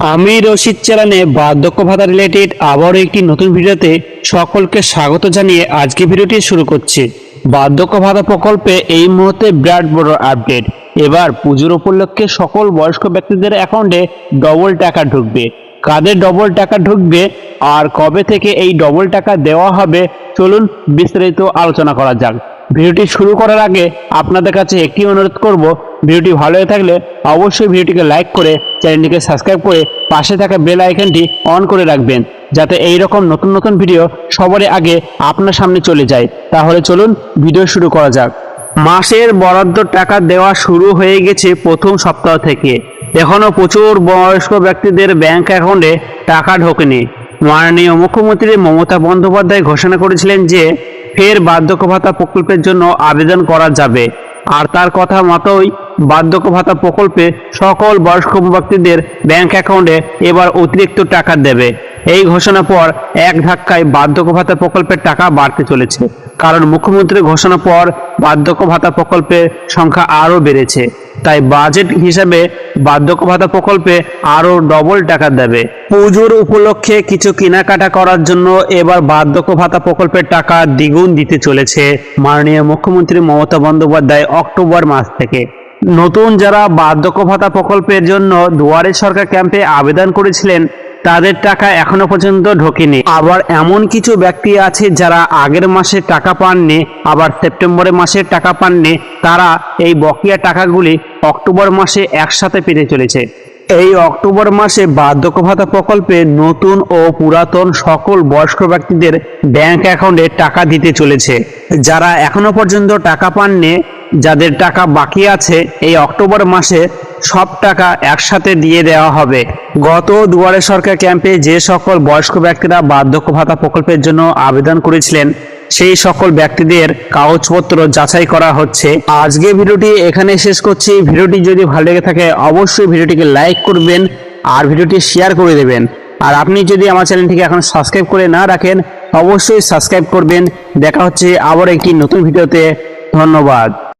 আমি রশিদ চ্যানেলে বার্ধক্য ভাতা রিলেটেড আবারও একটি নতুন ভিডিওতে সকলকে স্বাগত জানিয়ে আজকে ভিডিওটি শুরু করছি। বার্ধক্য ভাতা প্রকল্পে এই মুহূর্তে বিরাট বড় আপডেট এবার পুজোর উপলক্ষে সকল বয়স্ক ব্যক্তিদের অ্যাকাউন্টে ডবল টাকা ঢুকবে। কাদের ডবল টাকা ঢুকবে আর কবে থেকে এই ডবল টাকা দেওয়া হবে, চলুন বিস্তারিত আলোচনা করা যাক। ভিডিওটি শুরু করার আগে আপনাদের কাছে একটি অনুরোধ করব, ভিডিওটি ভালো হয়ে থাকলে অবশ্যই ভিডিওটিকে লাইক করে চ্যানেলটিকে সাবস্ক্রাইব করে পাশে থাকা বেল আইকনটি অন করে রাখবেন, যাতে এই রকম নতুন নতুন ভিডিও সবারই আগে আপনার সামনে চলে যায়। তাহলে চলুন ভিডিও শুরু করা যাক। মাসের বরাদ্দ টাকা দেওয়া শুরু হয়ে গেছে প্রথম সপ্তাহ থেকে। এখনও প্রচুর বয়স্ক ব্যক্তিদের ব্যাংক অ্যাকাউন্টে টাকা ঢোকেনি। মাননীয় মুখ্যমন্ত্রী মমতা বন্দ্যোপাধ্যায় ঘোষণা করেছিলেন যে ফের বার্ধক্য ভাতা প্রকল্পের জন্য আবেদন করা যাবে। আর তার কথা মতোই বার্ধক্য ভাতা প্রকল্পে সকল বয়স্ক ব্যক্তিদের ব্যাংক অ্যাকাউন্টে এবার অতিরিক্ত টাকা দেবে। এই ঘোষণা পর এক ধাক্কায় বার্ধক্য ভাতা প্রকল্পের টাকা বাড়তে চলেছে। কারণ মুখ্যমন্ত্রীর ঘোষণা পর বার্ধক্য ভাতা প্রকল্পের সংখ্যা আরও বেড়েছে। তাই বাজেট হিসাবে বার্ধক্য ভাতা প্রকল্পে আরও ডবল টাকা দেবে। পুজোর উপলক্ষে কিছু কেনাকাটা করার জন্য এবার বার্ধক্য ভাতা প্রকল্পের টাকা দ্বিগুণ দিতে চলেছে মাননীয় মুখ্যমন্ত্রী মমতা বন্দ্যোপাধ্যায় অক্টোবর মাস থেকে। নতুন যারা বার্ধক্য ভাতা প্রকল্পের জন্য দুয়ারে সরকার ক্যাম্পে আবেদন করেছিলেন তাদের টাকা এখনও পর্যন্ত ঢোকেনি। আবার এমন কিছু ব্যক্তি আছে যারা আগের মাসে টাকা পাননি, আবার সেপ্টেম্বরের মাসে টাকা পাননি, তারা এই বকেয়া টাকাগুলি অক্টোবর মাসে একসাথে পেতে চলেছে। এই অক্টোবর মাসে বার্ধক্য ভাতা প্রকল্পে নতুন ও পুরাতন সকল বয়স্ক ব্যক্তিদের ব্যাংক অ্যাকাউন্টে টাকা দিতে চলেছে। যারা এখনও পর্যন্ত টাকা পাননি, যাদের টাকা বাকি আছে, এই অক্টোবর মাসে সব টাকা একসাথে দিয়ে দেওয়া হবে। গত দুয়ারে সরকার ক্যাম্পে যে সকল বয়স্ক ব্যক্তিরা বার্ধক্য ভাতা প্রকল্পের জন্য আবেদন করেছিলেন, সেই সকল ব্যক্তিদের কাগজপত্র যাচাই করা হচ্ছে। আজকে ভিডিওটি এখানে শেষ করছি। ভিডিওটি যদি ভালো লেগে থাকে, অবশ্যই ভিডিওটিকে লাইক করবেন আর ভিডিওটি শেয়ার করে দেবেন। আর আপনি যদি আমার চ্যানেলটিকে এখন সাবস্ক্রাইব করে না রাখেন, অবশ্যই সাবস্ক্রাইব করবেন। দেখা হচ্ছে আবার একটি নতুন ভিডিওতে। ধন্যবাদ।